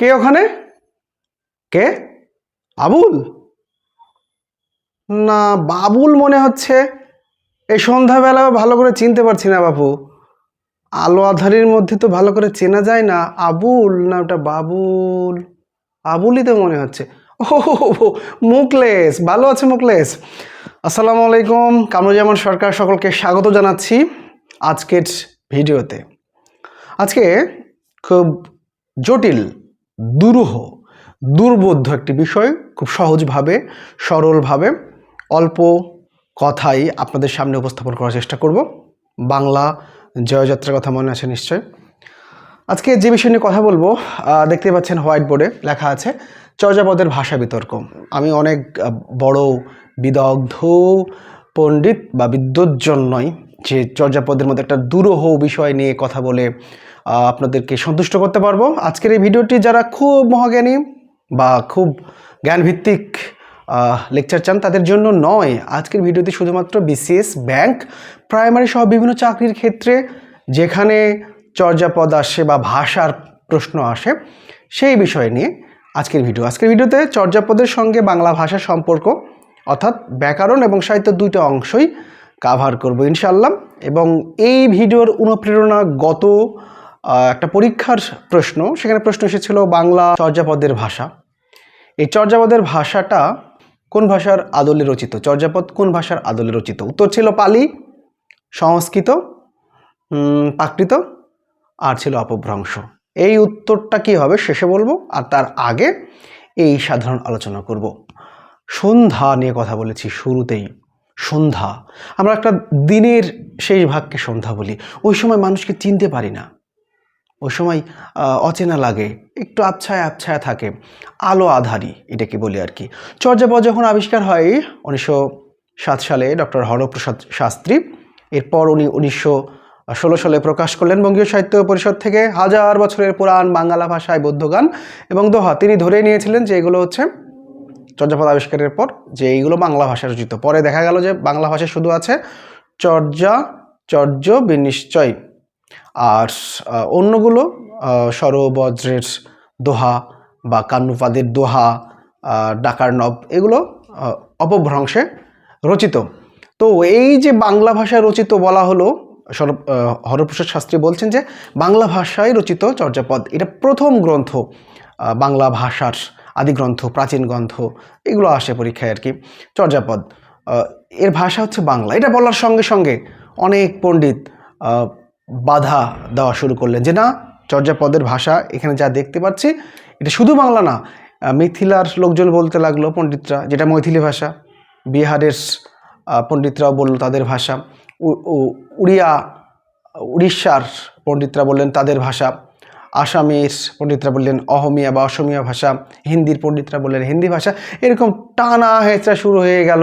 কে ওখানে? কে? আবুল না, বাবুল মনে হচ্ছে এই সন্ধ্যাবেলা ভালো করে চিনতে পারছি না বাপু। আলো আধারির মধ্যে তো ভালো করে চেনা যায় না। আবুল না ওটা বাবুল? আবুলই তো মনে হচ্ছে। ও মুকলেশ, ভালো আছে মুকলেশ? আসসালামু আলাইকুম, কামরুজ্জামান সরকার সকলকে স্বাগত জানাচ্ছি আজকের ভিডিওতে। আজকে খুব জটিল দুরূহ, দুর্বোধ্য একটি বিষয়, খুব সহজভাবে, সরলভাবে, অল্প কথাই আপনাদের সামনে উপস্থাপন করার চেষ্টা করব। বাংলা জয়যাত্রার কথা মনে আছে নিশ্চয়। আজকে যে বিষয় নিয়ে কথা বলব দেখতে পাচ্ছেন হোয়াইট বোর্ডে লেখা আছে, চর্যাপদের ভাষা বিতর্ক। আমি অনেক বড়, বিদগ্ধ, পণ্ডিত বা বিদ্যুৎজন নয় যে চর্যাপদের মধ্যে একটা দুরূহ বিষয় নিয়ে কথা বলে আপনাদেরকে সন্তুষ্ট করতে পারব। আজকের এই ভিডিওটি যারা খুব মহাজ্ঞানী বা খুব জ্ঞানভিত্তিক লেকচার চান, তাদের জন্য নয়। আজকের ভিডিওতে শুধুমাত্র বিসিএস ব্যাংক প্রাইমারি সহ বিভিন্ন চাকরির ক্ষেত্রে যেখানে চর্যাপদ আসে বা ভাষার প্রশ্ন আসে, সেই বিষয় নিয়ে আজকের ভিডিও। আজকের ভিডিওতে চর্যাপদের সঙ্গে বাংলা ভাষার সম্পর্ক, অর্থাৎ ব্যাকরণ এবং সাহিত্য দুইটা অংশই কাভার করব ইনশাল্লাহ এবং এই ভিডিওর অনুপ্রেরণা গত একটা পরীক্ষার প্রশ্ন। সেখানে প্রশ্ন এসেছিল বাংলা চর্যাপদের ভাষা। এই চর্যাপদের ভাষাটা কোন ভাষার আদলে রচিত? চর্যাপদ কোন ভাষার আদলে রচিত? উত্তর ছিল পালি, সংস্কৃত প্রাকৃত আর ছিল অপভ্রংশ। এই উত্তরটা কি হবে শেষে বলব, আর তার আগে এই সাধারণ আলোচনা করব। সন্ধ্যা নিয়ে কথা বলেছি শুরুতেই। সন্ধ্যা। আমরা একটা দিনের শেষ ভাগকে সন্ধ্যা বলি। ওই সময় মানুষকে চিনতে পারি না। ওই সময় অচেনা লাগে, একটু আবছায়া আবছায়া থাকে, আলো আধারি এটাকে বলি আর কি। চর্যাপদ যখন আবিষ্কার হয় উনিশশো সাত সালে ডক্টর হরপ্রসাদ শাস্ত্রী, এরপর উনি উনিশশো ষোলো সালে প্রকাশ করলেন বঙ্গীয় সাহিত্য পরিষদ থেকে হাজার বছরের পুরাণ বাংলা ভাষায় বৌদ্ধ গান এবং দোহা। তিনি ধরে নিয়েছিলেন যে এগুলো হচ্ছে চর্যাপদ আবিষ্কারের পর যে এইগুলো বাংলা ভাষায় রচিত। পরে দেখা গেল যে বাংলা ভাষায় শুধু আছে চর্যা, চর্য, বিনিশ্চয়। আর অন্যগুলো আহ, সরবজ্রের দোহা বা কান্নুপাদের দোহা ডাকার নব এগুলো অপভ্রংশে রচিত। তো এই যে বাংলা ভাষায় রচিত বলা হলো সর হরপ্রসাদ শাস্ত্রী বলছেন যে বাংলা ভাষায় রচিত চর্যাপদ এটা প্রথম গ্রন্থ বাংলা ভাষার আদি গ্রন্থ প্রাচীন গ্রন্থ এগুলো আসে পরীক্ষায় আর কি চর্যাপদ এর ভাষা হচ্ছে বাংলা। এটা বলার সঙ্গে সঙ্গে অনেক পণ্ডিত বাধা দেওয়া শুরু করলেন। যে না, চর্যাপদের ভাষা এখানে যা দেখতে পাচ্ছি, এটা শুধু বাংলা না মিথিলার লোকজন বলতে লাগল পণ্ডিতরা, যেটা মৈথিলি ভাষা, বিহারের পণ্ডিতরাও বলল তাদের ভাষা উড়িয়া, উড়িষ্যার পণ্ডিতরা বললেন তাদের ভাষা, আসামের পণ্ডিতরা বললেন অহমিয়া বা অসমিয়া ভাষা, হিন্দির পণ্ডিতরা বললেন হিন্দি ভাষা। এরকম টানা হেঁচড়া শুরু হয়ে গেল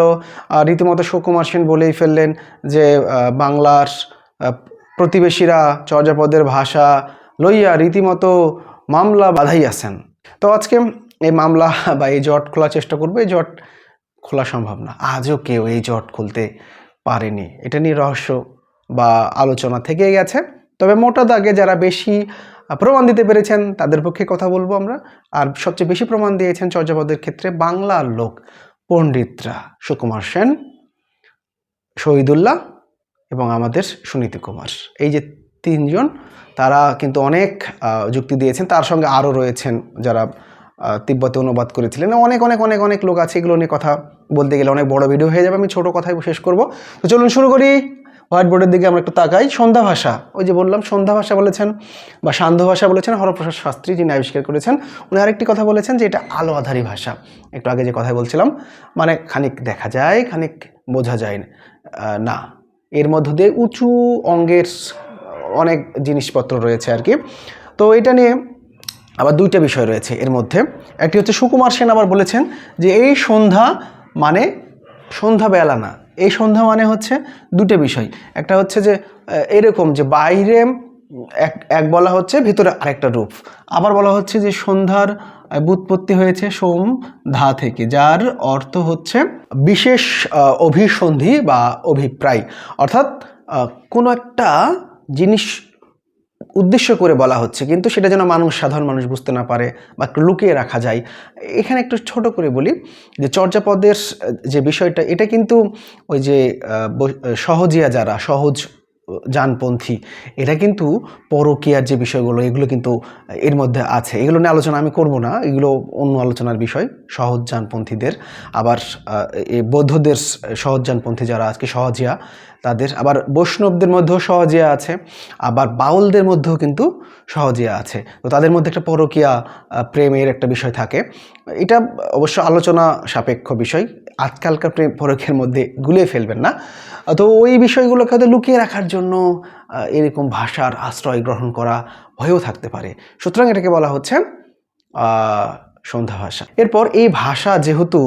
রীতিমতো সুকুমার সেন বলেই ফেললেন যে বাংলার প্রতিবেশীরা চর্যাপদের ভাষা লইয়া রীতিমতো মামলা বাধাইয়াছেন। তো আজকে এই মামলা বা এই জট খোলার চেষ্টা করবে, এই জট খোলা সম্ভব না। আজও কেউ এই জট খুলতে পারেনি। এটা নিয়ে রহস্য বা আলোচনা থেকেই গেছে। তবে মোটা দাগে যারা বেশি প্রমাণ দিতে পেরেছেন, তাদের পক্ষে কথা বলব আমরা। আর সবচেয়ে বেশি প্রমাণ দিয়েছেন চর্যাপদের ক্ষেত্রে বাংলার লোক পণ্ডিতরা সুকুমার সেন, শহীদুল্লাহ এবং আমাদের সুনীতি কুমার। এই যে তিনজন, তারা কিন্তু অনেক যুক্তি দিয়েছেন। তার সঙ্গে আরও রয়েছেন যারা তিব্বতে অনুবাদ করেছিলেন। অনেক অনেক অনেক অনেক লোক আছে, এগুলো নিয়ে কথা বলতে গেলে অনেক বড় ভিডিও হয়ে যাবে। আমি ছোট কথাই শেষ করব। তো চলুন শুরু করি। হোয়াইট বোর্ডের দিকে আমরা একটু তাকাই। সন্ধ্যা ভাষা। ওই যে বললাম, সন্ধ্যা ভাষা বলেছেন বা সান্ধ্য ভাষা বলেছেন হরপ্রসাদ শাস্ত্রী, যিনি আবিষ্কার করেছেন। উনি আরেকটি কথা বলেছেন যে এটা আলো আধারী ভাষা। একটু আগে যে কথা বলছিলাম মানে খানিক দেখা যায়, খানিক বোঝা যায় না। এর মধ্য দিয়ে উঁচু অঙ্গের অনেক জিনিসপত্র রয়েছে আর কি। তো এটা নিয়ে আবার দুইটা বিষয় রয়েছে এর মধ্যে। একটি হচ্ছে সুকুমার সেন আবার বলেছেন যে এই সন্ধ্যা মানে সন্ধ্যাবেলা না, এই সন্ধ্যা মানে হচ্ছে দুটো বিষয়। একটা হচ্ছে যে এরকম যে বাইরে এক এক বলা হচ্ছে, ভিতরে আরেকটা রূপ। আবার বলা হচ্ছে যে সন্ধ্যার ব্যুৎপত্তি হয়েছে সোম ধা থেকে, যার অর্থ হচ্ছে বিশেষ অভিসন্ধি বা অভিপ্রায়। অর্থাৎ কোনো একটা জিনিস উদ্দেশ্য করে বলা হচ্ছে, কিন্তু সেটা যেন মানুষ, সাধারণ মানুষ বুঝতে না পারে বা লুকিয়ে রাখা যায়। এখানে একটু ছোট করে বলি যে চর্যাপদের যে বিষয়টা, এটা কিন্তু ওই যে সহজিয়া যারা, সহজ জানপন্থী। এটা কিন্তু পরকীয়ার যে বিষয়গুলো, এগুলো কিন্তু এর মধ্যে আছে। এগুলো নিয়ে আলোচনা আমি করব না। এগুলো অন্য আলোচনার বিষয়। সহজ জানপন্থীদের। আবার বৌদ্ধদের সহজ জানপন্থী যারা আজকে সহজিয়া, তাদের আবার বৈষ্ণবদের মধ্যেও সহজিয়া আছে। আবার বাউলদের মধ্যেও কিন্তু সহজিয়া আছে। তো তাদের মধ্যে একটা পরকীয়া প্রেমের একটা বিষয় থাকে। এটা অবশ্য আলোচনা সাপেক্ষ বিষয়। আজকালকার প্রেম পরকের মধ্যে গুলিয়ে ফেলবেন না। তো ওই বিষয়গুলোকে হয়তো লুকিয়ে রাখার জন্য এরকম ভাষার আশ্রয় গ্রহণ করা হয়েও থাকতে পারে। সুতরাং এটাকে বলা হচ্ছে সন্ধ্যা ভাষা। এরপর এই ভাষা যেহেতু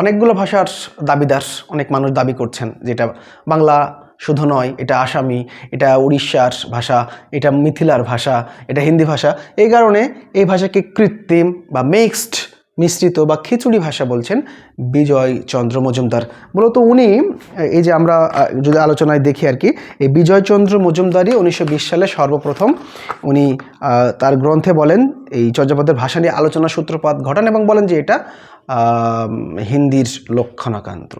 অনেকগুলো ভাষার দাবিদার, অনেক মানুষ দাবি করছেন যেটা বাংলা শুধু নয়, এটা আসামি, এটা উড়িষ্যার ভাষা, এটা মিথিলার ভাষা, এটা হিন্দি ভাষা। এই কারণে এই ভাষাকে কৃত্রিম বা মিক্সড মিশ্রিত বা খিচুড়ি ভাষা বলছেন বিজয় চন্দ্র মজুমদার। মূলত উনি, এই যে আমরা যদি আলোচনায় দেখি আর কি, এই বিজয়চন্দ্র মজুমদারই উনিশশো বিশ সালে সর্বপ্রথম উনি তার গ্রন্থে বলেন, এই চর্যাপদের ভাষা নিয়ে আলোচনা সূত্রপাত ঘটান এবং বলেন যে এটা হিন্দির লক্ষণাকান্ত।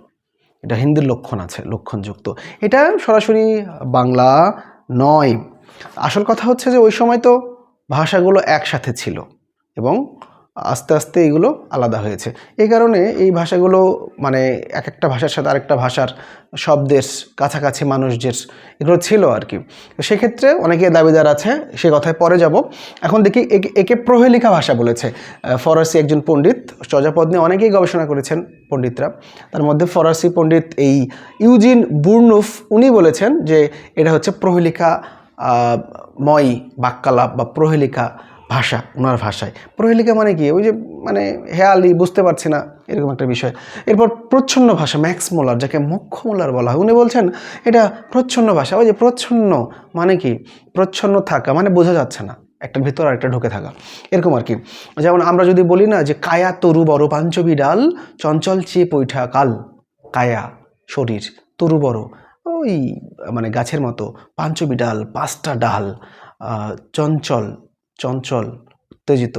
এটা হিন্দির লক্ষণ আছে, লক্ষণযুক্ত। এটা সরাসরি বাংলা নয়। আসল কথা হচ্ছে যে ওই সময় তো ভাষাগুলো একসাথে ছিল এবং আস্তে আস্তে এগুলো আলাদা হয়েছে। এই কারণে এই ভাষাগুলো মানে এক একটা ভাষার সাথে আরেকটা ভাষার শব্দের কাছাকাছি মানুষদের এগুলো ছিল আর কি। সেক্ষেত্রে অনেকে দাবিদার আছে, সে কথায় পরে যাব। এখন দেখি একে- প্রহেলিকা ভাষা বলেছে। ফরাসি একজন পণ্ডিত চর্যাপদ নিয়ে অনেকেই গবেষণা করেছেন পণ্ডিতরা। তার মধ্যে ফরাসি পণ্ডিত এই ইউজিন বুর্নুফ, উনি বলেছেন যে এটা হচ্ছে প্রহেলিকা ময় বাক্যালাপ বা প্রহেলিকা ভাষা ওনার ভাষায়। প্রহেলিকা মানে কি? ওই যে মানে হেয়ালি, বুঝতে পারছি না, এরকম একটা বিষয়। এরপর প্রচ্ছন্ন ভাষা, ম্যাক্স মোলার, যাকে মোলার বলা হয়। উনি বলছেন, এটা প্রচ্ছন্ন ভাষা। ওই যে প্রচ্ছন্ন মানে কি? প্রচ্ছন্ন থাকা মানে বোঝা যাচ্ছে না। একটার ভিতর আরেকটা ঢুকে থাকা। এরকম আর কি। যেমন আমরা যদি বলি না যে, কায়া তরু বড় পাঞ্চবি ডাল, চঞ্চল চেয়ে পৈঠা কাল। কায়া, শরীর, তরু বড়। ওই মানে গাছের মতো, পাঞ্চবি ডাল, পাঁচটা ডাল চঞ্চল চঞ্চল, উত্তেজিত।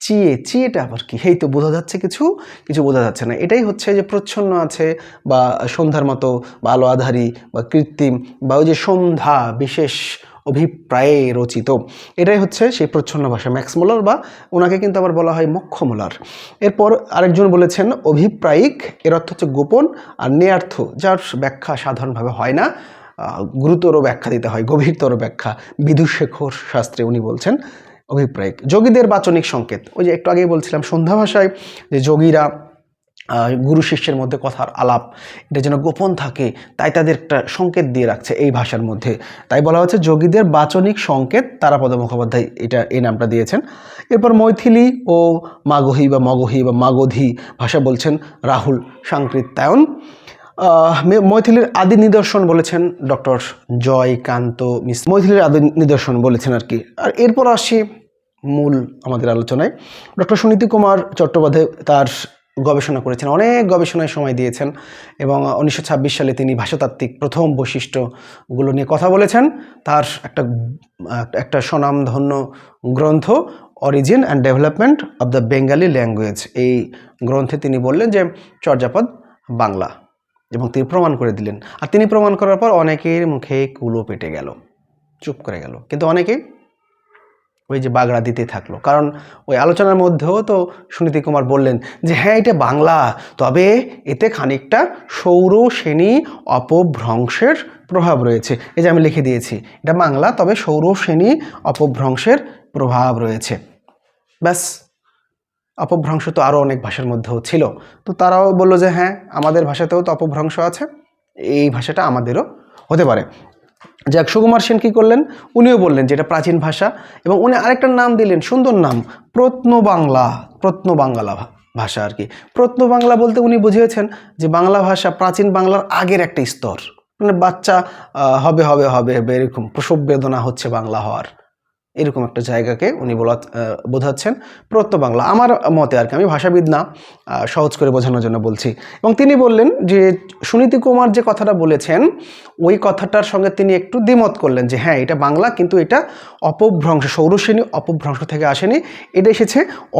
চিয়ে, চিয়েটা আবার কি? এই তো বোঝা যাচ্ছে কিছু কিছু বোঝা যাচ্ছে না। এটাই হচ্ছে যে প্রচ্ছন্ন আছে বা সন্ধ্যার মতো বা আলো আধারি বা কৃত্রিম বা ওই যে সন্ধ্যা বিশেষ অভিপ্রায়ে রচিত। এটাই হচ্ছে সেই প্রচ্ছন্ন ভাষা। ম্যাক্সমোলার বা ওনাকে কিন্তু আবার বলা হয় মক্ষমোলার এরপর আরেকজন বলেছেন, অভিপ্রায়িক, এর অর্থ হচ্ছে গোপন আর নেয়ার্থ যার ব্যাখ্যা সাধারণভাবে হয় না। গুরুতর ব্যাখ্যা দিতে হয়, গভীরতর ব্যাখ্যা। বিদুশেখর শাস্ত্রে উনি বলছেন, অভিপ্রায়িক। যোগীদের বাচনিক সংকেত। ওই যে একটু আগেই বলছিলাম সন্ধ্যা ভাষায় যে যোগীরা গুরু শিষ্যের মধ্যে কথার আলাপ, এটা যেন গোপন থাকে, তাই তাদের একটা সংকেত দিয়ে রাখছে এই ভাষার মধ্যে। তাই বলা হচ্ছে যোগীদের বাচনিক সংকেত তারাপদ মুখোপাধ্যায় এটা এই নামটা দিয়েছেন। এরপর মৈথিলি ও মাগহী বা মগহী বা মাগধী ভাষা বলছেন রাহুল সাংকৃত্যায়ন। মৈথিলির আদি নিদর্শন বলেছেন ডক্টর জয়কান্ত মিস মৈথিলির আদি নিদর্শন বলেছেন আর কি। আর এরপর আসি মূল আমাদের আলোচনায়। ডক্টর সুনীতি কুমার চট্টোপাধ্যায় তার গবেষণা করেছেন, অনেক গবেষণায় সময় দিয়েছেন এবং উনিশশো ছাব্বিশ সালে তিনি ভাষাতাত্ত্বিক প্রথম বৈশিষ্ট্যগুলো নিয়ে কথা বলেছেন। তার একটা একটা স্বনামধন্য গ্রন্থ Origin and Development of the Bengali Language এই গ্রন্থে তিনি বললেন যে চর্যাপদ বাংলা। এবং তিনি প্রমাণ করে দিলেন। আর তিনি প্রমাণ করার পর অনেকের মুখে কুলো পেটে গেল, চুপ করে গেল। কিন্তু অনেকে ওই যে বাগড়া দিতে থাকল। কারণ ওই আলোচনার মধ্যেও তো সুনীতি কুমার বললেন যে হ্যাঁ এটা বাংলা। তবে এতে খানিকটা সৌর অপভ্রংশের প্রভাব রয়েছে। এই যে আমি লিখে দিয়েছি, এটা বাংলা, তবে সৌর শ্রেণি অপভ্রংশের প্রভাব রয়েছে। ব্যাস। অপভ্রংশ তো আরও অনেক ভাষার মধ্যেও ছিল। তো তারাও বলল যে হ্যাঁ আমাদের ভাষাতেও তো অপভ্রংশ আছে। এই ভাষাটা আমাদেরও হতে পারে। যাক, সুকুমার সেন কী করলেন? উনিও বললেন যেটা প্রাচীন ভাষা। এবং উনি আরেকটা নাম দিলেন, সুন্দর নাম প্রত্ন বাংলা প্রত্ন বাংলা ভাষা আর কি। প্রত্ন বাংলা বলতে উনি বুঝিয়েছেন যে, বাংলা ভাষা প্রাচীন বাংলার আগের একটা স্তর। মানে বাচ্চা হবে হবে হবে, এরকম প্রসব বেদনা হচ্ছে বাংলা হওয়ার। এরকম একটা জায়গাকে উনি বলা বোঝাচ্ছেন প্রত্য বাংলা আমার মতে আর কি, আমি ভাষাবিদ না সহজ করে বোঝানোর জন্য বলছি। এবং তিনি বললেন যে, সুনীতি কুমার যে কথাটা বলেছেন, ওই কথাটার সঙ্গে তিনি একটু দ্বিমত করলেন যে হ্যাঁ এটা বাংলা, কিন্তু এটা অপভ্রংশ সৌরসেনী অপভ্রংশ থেকে আসেনি, এটা এসেছে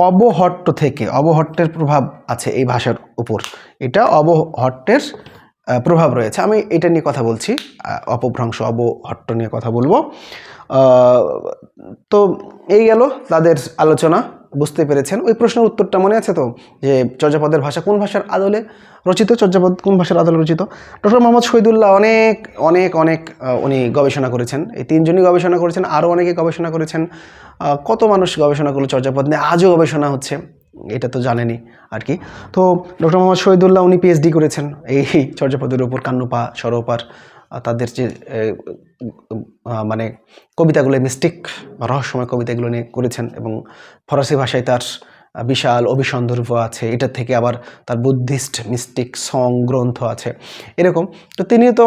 অবহট্ট থেকে। অবহট্টের প্রভাব আছে এই ভাষার উপর। এটা অবহট্টের প্রভাব রয়েছে। আমি এটা নিয়ে কথা বলছি অপভ্রংশ, অবহট্ট নিয়ে কথা বলব। তো এই গেল তাদের আলোচনা, বুঝতে পেরেছেন। ওই প্রশ্নের উত্তরটা মনে আছে তো? যে চর্যাপদের ভাষা কোন ভাষার আদলে রচিত? চর্যাপদ কোন ভাষার আদলে রচিত? ডক্টর মোহাম্মদ শহীদুল্লাহ অনেক অনেক অনেক উনি গবেষণা করেছেন। এই তিনজনই গবেষণা করেছেন, আরও অনেকে গবেষণা করেছেন। কত মানুষ গবেষণা করল চর্যাপদ নিয়ে? আজও গবেষণা হচ্ছে, এটা তো জানেনই আর কি। তো ডক্টর মোহাম্মদ শহীদুল্লাহ উনি পিএইচডি করেছেন, এই চর্যাপদের উপর কান্নুপা সরোপার। তাদের যে মানে কবিতাগুলো মিস্টিক রহস্যময় কবিতাগুলো নিয়ে করেছেন এবং ফরাসি ভাষায় তার বিশাল অভিসন্দর্ভ আছে। এটা থেকে আবার তার বুদ্ধিস্ট মিস্টিক সং গ্রন্থ আছে। এরকম। তো তিনি তো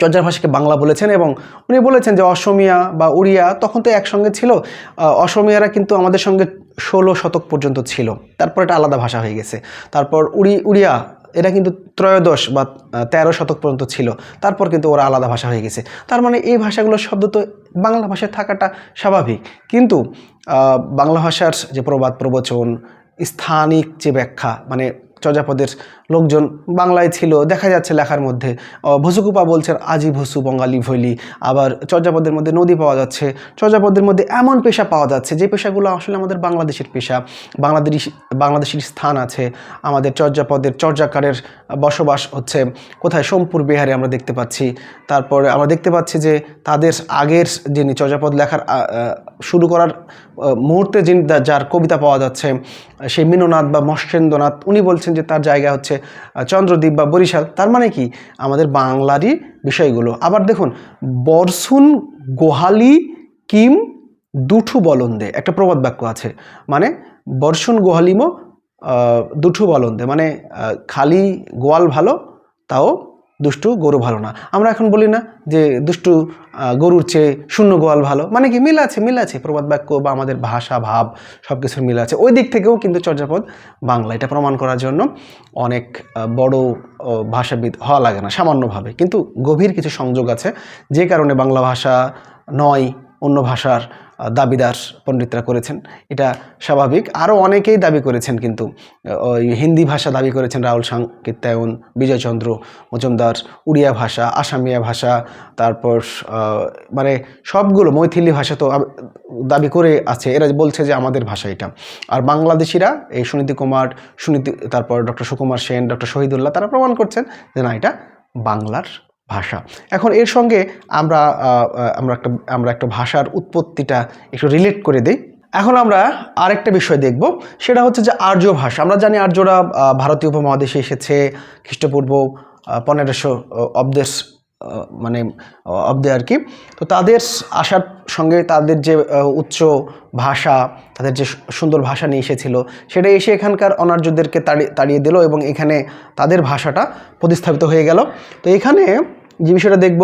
চর্যার ভাষাকে বাংলা বলেছেন এবং উনি বলেছেন যে অসমিয়া বা উড়িয়া তখন তো একসঙ্গে ছিল। অসমিয়ারা কিন্তু আমাদের সঙ্গে ষোলো শতক পর্যন্ত ছিল। তারপর এটা আলাদা ভাষা হয়ে গেছে। তারপর উড়ি, উড়িয়া এরা কিন্তু ত্রয়োদশ বা তেরো শতক পর্যন্ত ছিল। তারপর কিন্তু ওরা আলাদা ভাষা হয়ে গেছে। তার মানে এই ভাষাগুলোর শব্দ তো বাংলা ভাষায় থাকাটা স্বাভাবিক। কিন্তু বাংলা ভাষার যে প্রবাদ, প্রবচন, স্থানিক যে ব্যাখ্যা মানে চর্যাপদের লোকজন বাংলায় ছিল। দেখা যাচ্ছে লেখার মধ্যে ভসুকুপা বলছেন, আজি ভসু বঙ্গালী ভৈলি। আবার চর্যাপদের মধ্যে নদী পাওয়া যাচ্ছে। চর্যাপদের মধ্যে এমন পেশা পাওয়া যাচ্ছে যে পেশাগুলো আসলে আমাদের বাংলাদেশের পেশা। বাংলাদেশ, বাংলাদেশের স্থান আছে। আমাদের চর্যাপদের চর্যাকারের বসবাস হচ্ছে কোথায়? সোমপুর, বিহারে আমরা দেখতে পাচ্ছি। তারপরে আমরা দেখতে পাচ্ছি যে তাদের আগের যিনি চর্যাপদ লেখার শুরু করার মুহূর্তে যিনি যার কবিতা পাওয়া যাচ্ছে, সেই মিননাথ বা মৎস্যেন্দ্রনাথ উনি বলছেন যে তার জায়গা হচ্ছে চন্দ্রদ্বীপ বা বরিশাল। তার মানে কি? আমাদের বাংলারই বিষয়গুলো। আবার দেখুন বর্ষুন গোহালি, কিম দুঠু বলন্দে। একটা প্রবাদ বাক্য আছে। মানে বর্ষুন গোহালিমো দুঠু বলন্দে। মানে খালি গোয়াল ভালো, তাও দুষ্টু, গরু ভালো না। আমরা এখন বলি না যে দুষ্টু গরুর চেয়ে শূন্য গোয়াল ভালো। মানে কি, মিল আছে মিল আছে। প্রবাদ বাক্য বা আমাদের ভাষা, ভাব সব কিছুর মিল আছে। ওই দিক থেকেও কিন্তু চর্যাপদ বাংলা। এটা প্রমাণ করার জন্য অনেক বড় ভাষাবিদ হওয়া লাগে না, সামান্যভাবে। কিন্তু গভীর কিছু সংযোগ আছে। যে কারণে বাংলা ভাষা নয় অন্য ভাষার দাবিদার পণ্ডিতরা করেছেন। এটা স্বাভাবিক। আরও অনেকেই দাবি করেছেন কিন্তু ওই হিন্দি ভাষা দাবি করেছেন রাহুল সাংকিত্যায়ন বিজয়চন্দ্র মজুমদার, উড়িয়া ভাষা, আসামিয়া ভাষা, তারপর মানে সবগুলো মৈথিলি ভাষা তো দাবি করে আছে। এরা বলছে যে আমাদের ভাষা এটা। আর বাংলাদেশিরা, এই সুনীতি কুমার, সুনীতি, তারপর ডক্টর সুকুমার সেন, ডক্টর শহীদুল্লাহ, তারা প্রমাণ করছেন যে না, এটা বাংলার ভাষা। এখন এর সঙ্গে আমরা আমরা একটা আমরা একটা ভাষার উৎপত্তিটা একটু রিলেট করে দিই। এখন আমরা আরেকটা বিষয় দেখব, সেটা হচ্ছে যে আর্য ভাষা। আমরা জানি আর্যরা ভারতীয় উপমহাদেশে এসেছে, খ্রিস্টপূর্ব পনেরোশো অব্দের মানে অব্দে আর কি। তো তাদের আসার সঙ্গে তাদের যে উচ্চ ভাষা, তাদের যে সুন্দর ভাষা নিয়ে এসেছিল, সেটা এসে এখানকার অনার্যদেরকে তাড়িয়ে দিল এবং এখানে তাদের ভাষাটা প্রতিস্থাপিত হয়ে গেল। তো এখানে যে বিষয়টা দেখব,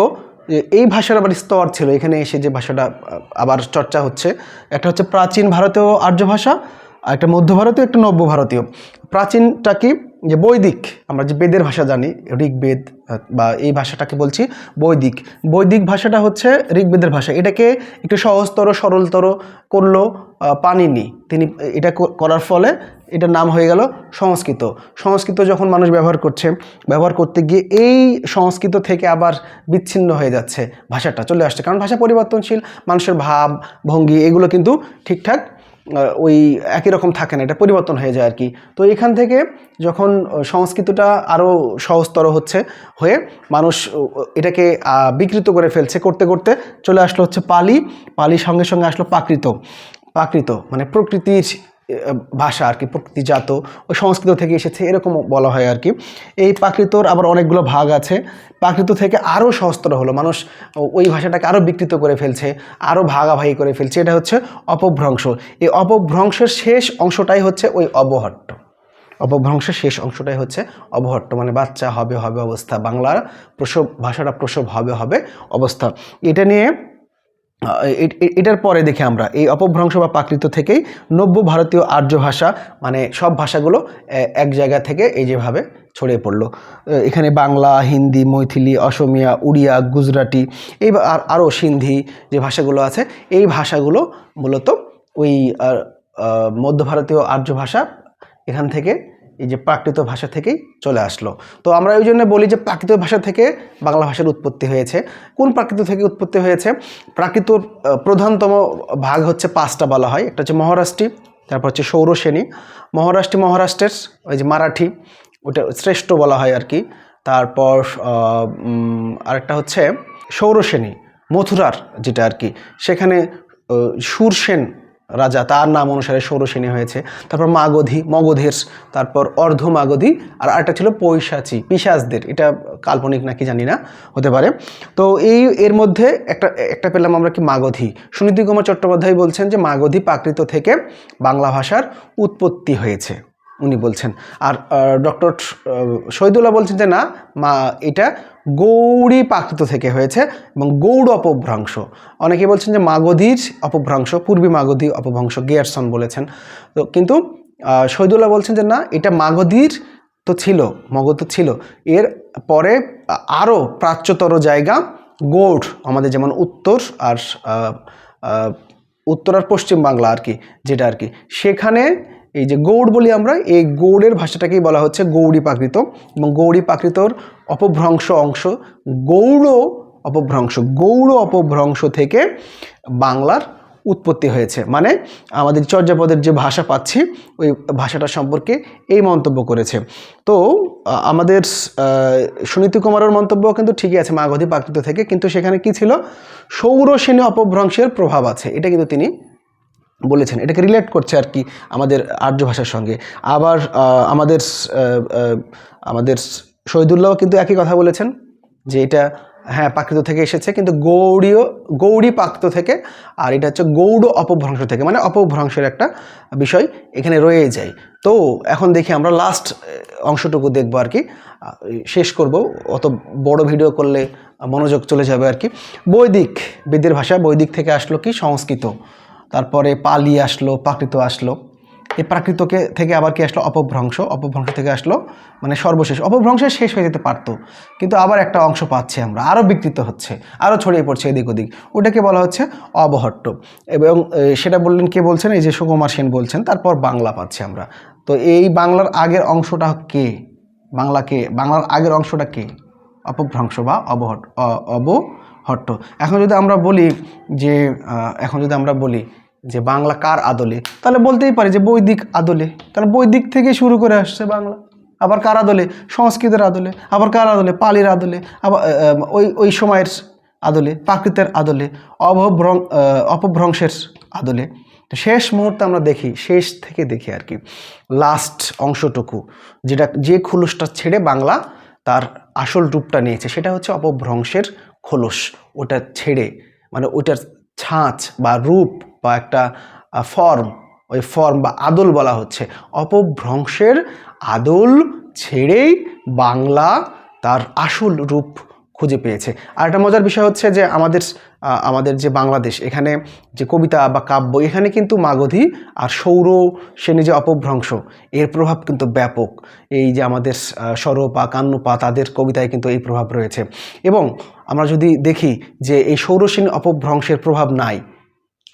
যে এই ভাষার আবার স্তর ছিল। এখানে এসে যে ভাষাটা আবার চর্চা হচ্ছে, একটা হচ্ছে প্রাচীন ভারতীয় আর্য ভাষা, আর একটা মধ্য ভারতীয়, একটা নব্য ভারতীয়। প্রাচীনটা কি? যে বৈদিক, আমরা যে বেদের ভাষা জানি, ঋগ্বেদ বা এই ভাষাটাকে বলছি বৈদিক। বৈদিক ভাষাটা হচ্ছে ঋগ্বেদের ভাষা। এটাকে একটু সহজতর, সরলতর করল পানিনি। তিনি এটা করার ফলে এটার নাম হয়ে গেল সংস্কৃত। সংস্কৃত যখন মানুষ ব্যবহার করছে, ব্যবহার করতে গিয়ে এই সংস্কৃত থেকে আবার বিচ্ছিন্ন হয়ে যাচ্ছে ভাষাটা, চলে আসছে। কারণ ভাষা পরিবর্তনশীল, মানুষের ভাব, ভঙ্গি, এগুলো কিন্তু ঠিকঠাক ওই একই রকম থাকে না, এটা পরিবর্তন হয়ে যায় আর কি তো এখান থেকে যখন সংস্কৃতটা আরও সহজতর হচ্ছে হয়ে মানুষ এটাকে বিকৃত করে ফেলছে করতে করতে চলে আসলো হচ্ছে পালি। পালি সঙ্গে সঙ্গে আসলো প্রাকৃত প্রাকৃত মানে প্রকৃতির ভাষা আর কি প্রকৃতিজাত ওই সংস্কৃত থেকে এসেছে, এরকম বলা হয় আর কি। এই প্রাকৃতর আবার অনেকগুলো ভাগ আছে। প্রাকৃত থেকে আরও সহস্তর হলো, মানুষ ওই ভাষাটাকে আরও বিকৃত করে ফেলছে, আরও ভাগাভাগি করে ফেলছে। এটা হচ্ছে অপভ্রংশ। এই অপভ্রংশের শেষ অংশটাই হচ্ছে ওই অবহট্ট। অপভ্রংশের শেষ অংশটাই হচ্ছে অবহট্ট মানে বাচ্চা হবে হবে অবস্থা। বাংলার প্রসব, ভাষাটা প্রসব, হবে হবে অবস্থা। এটা নিয়ে এটার পরে দেখি আমরা, এই অপভ্রংশ বা প্রাকৃত থেকেই নব্য ভারতীয় আর্য ভাষা মানে সব ভাষাগুলো এক জায়গা থেকে এই যেভাবে ছড়িয়ে পড়ল। এখানে বাংলা, হিন্দি, মৈথিলি, অসমিয়া, উড়িয়া, গুজরাটি, এই আর, আরও সিন্ধি যে ভাষাগুলো আছে, এই ভাষাগুলো মূলত ওই মধ্য ভারতীয় আর্য ভাষা এখান থেকে এই যে প্রাকৃত ভাষা থেকেই চলে আসলো। তো আমরা ওই জন্য বলি যে প্রাকৃত ভাষা থেকে বাংলা ভাষার উৎপত্তি হয়েছে। কোন প্রাকৃত থেকে উৎপত্তি হয়েছে? প্রাকৃত প্রধানতম ভাগ হচ্ছে পাঁচটা বলা হয়। একটা হচ্ছে মহারাষ্ট্রী, তারপর হচ্ছে সৌরসেনী মহারাষ্ট্রী, মহারাষ্ট্রের ওই যে মারাঠি, ওটা শ্রেষ্ঠ বলা হয় আর কি। তারপর আরেকটা হচ্ছে সৌরসেনী মথুরার যেটা আর কি। সেখানে সুরসেন রাজা, তার নাম অনুসারে সৌরসেনী হয়েছে। তারপর মাগধী, মগধের, তারপর অর্ধ মাগধী, আর আরেকটা ছিল পৈশাচী পিসাজদের এটা কাল্পনিক নাকি জানি না, হতে পারে। তো এই, এর মধ্যে একটা একটা পেলাম আমরা কি মাগধী। সুনীতি কুমার চট্টোপাধ্যায় বলছেন যে মাগধী প্রাকৃত থেকে বাংলা ভাষার উৎপত্তি হয়েছে। উনি বলছেন। আর ডক্টর শহীদুল্লাহ বলছেন যে, না, মা, এটা গৌড়ী প্রাকৃত থেকে হয়েছে এবং গৌড় অপভ্রংশ। অনেকে বলছেন যে, মাগধীর অপভ্রংশ, পূর্বী মাগধী অপভ্রংশ, গিয়ারসন বলেছেন। তো কিন্তু শহীদুল্লাহ বলছেন যে, না, এটা মাগধীর তো ছিল, মগধ ছিল। এর পরে আরও প্রাচ্যতর জায়গা, গৌড়, আমাদের যেমন উত্তর আর উত্তর আর পশ্চিম বাংলা আর কি, যেটা আর কি। সেখানে এই যে গৌড় বলি আমরা, এই গৌড়ের ভাষাটাকেই বলা হচ্ছে গৌড়ী প্রাকৃত এবং গৌড়ী প্রাকৃতর অপভ্রংশ অংশ গৌড় অপভ্রংশ গৌড় অপভ্রংশ থেকে বাংলার উৎপত্তি হয়েছে। মানে আমাদের চর্যাপদের যে ভাষা পাচ্ছি, ওই ভাষাটা সম্পর্কে এই মন্তব্য করেছে। তো আমাদের সুনীতি কুমারের মন্তব্য কিন্তু ঠিকই আছে মাগধী প্রাকৃত থেকে, কিন্তু সেখানে কি ছিল? সৌরসেনী অপভ্রংশের প্রভাব আছে। এটা কিন্তু তিনি বলেছেন, এটাকে রিলেট করছে আর কি আমাদের আর্য ভাষার সঙ্গে। আবার আমাদের আমাদের শহীদুল্লাহ কিন্তু একই কথা বলেছেন যে এটা হ্যাঁ প্রাকৃত থেকে এসেছে, কিন্তু গৌড়ীয় গৌড়ী প্রাকৃত থেকে আর এটা হচ্ছে গৌড় অপভ্রংশ থেকে মানে অপভ্রংশের একটা বিষয় এখানে রয়ে যায়। তো এখন দেখি আমরা লাস্ট অংশটুকু দেখব আর কি। শেষ করব, অত বড় ভিডিও করলে মনোযোগ চলে যাবে আর কি। বৈদিক, বেদের ভাষা বৈদিক থেকে আসলো কি? সংস্কৃত। তারপরে পালি আসলো প্রাকৃত আসলো। এই প্রাকৃতকে থেকে আবার কি আসলো? অপভ্রংশ। অপভ্রংশ থেকে আসলো মানে সর্বশেষ। অপভ্রংশ শেষ হয়ে যেতে পারতো, কিন্তু আবার একটা অংশ পাচ্ছি আমরা। আরও বিকৃত হচ্ছে, আরও ছড়িয়ে পড়ছে এদিক ওদিক। ওটাকে বলা হচ্ছে অবহট্ট। এবং সেটা বললেন কে বলছেন? এই যে সুকুমার সেন বলছেন, তারপর বাংলা পাচ্ছি আমরা। তো এই বাংলার আগের অংশটা কে? বাংলাকে বাংলার আগের অংশটা কে? অপভ্রংশ বা অবহট অবহট্ট। এখন যদি আমরা বলি যে এখন যদি আমরা বলি যে বাংলা কার আদলে? তাহলে বলতেই পারি যে বৈদিক আদলে। তাহলে বৈদিক থেকে শুরু করে আসছে বাংলা। আবার কার আদলে? সংস্কৃতের আদলে। আবার কার আদলে? পালির আদলে। আবার ওই ওই সময়ের আদলে, প্রাকৃতের আদলে, অভভ্রং অপভ্রংশের আদলে। তো শেষ মুহূর্তে আমরা দেখি, শেষ থেকে দেখি আর কি লাস্ট অংশটুকু, যেটা, যে খুলুসটা ছেড়ে বাংলা তার আসল রূপটা নিয়েছে, সেটা হচ্ছে অপভ্রংশের খোলস। ওটা ছেড়ে মানে ওইটার ছাঁচ বা রূপ বা একটা ফর্ম ওই ফর্ম বা আদল বলা হচ্ছে। অপভ্রংশের আদল ছেড়েই বাংলা তার আসল রূপ খুঁজে পেয়েছে। আর একটা মজার বিষয় হচ্ছে যে আমাদের আমাদের যে বাংলাদেশ, এখানে যে কবিতা বা কাব্য, এখানে কিন্তু মাগধী আর সৌর শ্রেণি যে অপভ্রংশ। এর প্রভাব কিন্তু ব্যাপক। এই যে আমাদের সরপা, কান্নপা, তাদের কবিতায় কিন্তু এই প্রভাব রয়েছে। এবং আমরা যদি দেখি যে এই সৌরশ্রেণী অপভ্রংশের প্রভাব নাই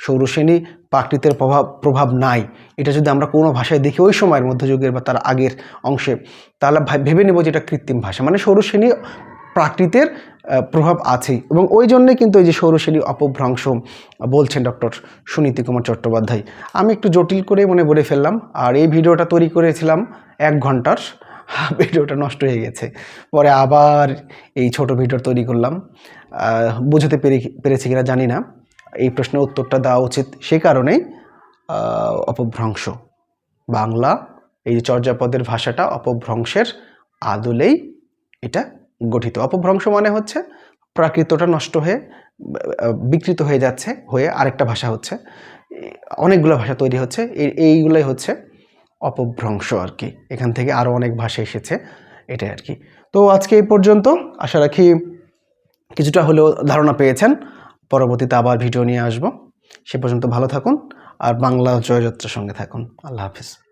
সৌরশ্রেণী প্রাকৃতের প্রভাব প্রভাব নাই, এটা যদি আমরা কোনো ভাষায় দেখি ওই সময়ের মধ্যযুগের বা তার আগের অংশে, তাহলে ভেবে নেব যে এটা কৃত্রিম ভাষা। মানে সৌরশ্রেণী প্রাকৃতের প্রভাব আছেই। এবং ওই জন্যে কিন্তু এই যে সৌরশ্রেণী অপভ্রংশ বলছেন ডক্টর সুনীতি কুমার চট্টোপাধ্যায়। আমি একটু জটিল করে মনে বলে ফেললাম, আর এই ভিডিওটা তৈরি করেছিলাম এক ঘণ্টার। ভিডিওটা নষ্ট হয়ে গেছে। পরে আবার এই ছোট ভিডিও তৈরি করলাম। বুঝতে পেরে পেরেছি কিনা জানি না। এই প্রশ্নের উত্তরটা দেওয়া উচিত সে কারণেই অপভ্রংশ। বাংলা, এই যে চর্যাপদের ভাষাটা অপভ্রংশের আদলেই এটা গঠিত। অপভ্রংশ মানে হচ্ছে প্রাকৃতটা নষ্ট হয়ে বিকৃত হয়ে যাচ্ছে, হয়ে আরেকটা ভাষা হচ্ছে। অনেকগুলো ভাষা তৈরি হচ্ছে। এই এইগুলোই হচ্ছে অপভ্রংশ আর কি। এখান থেকে আরও অনেক ভাষা এসেছে এটাই আর কি। তো আজকে এই পর্যন্ত আশা রাখি কিছুটা হলেও ধারণা পেয়েছেন। পরবর্তীতে আবার ভিডিও নিয়ে আসব। সে পর্যন্ত ভালো থাকুন আর বাংলা জয়যাত্রার সঙ্গে থাকুন। আল্লাহ হাফিজ।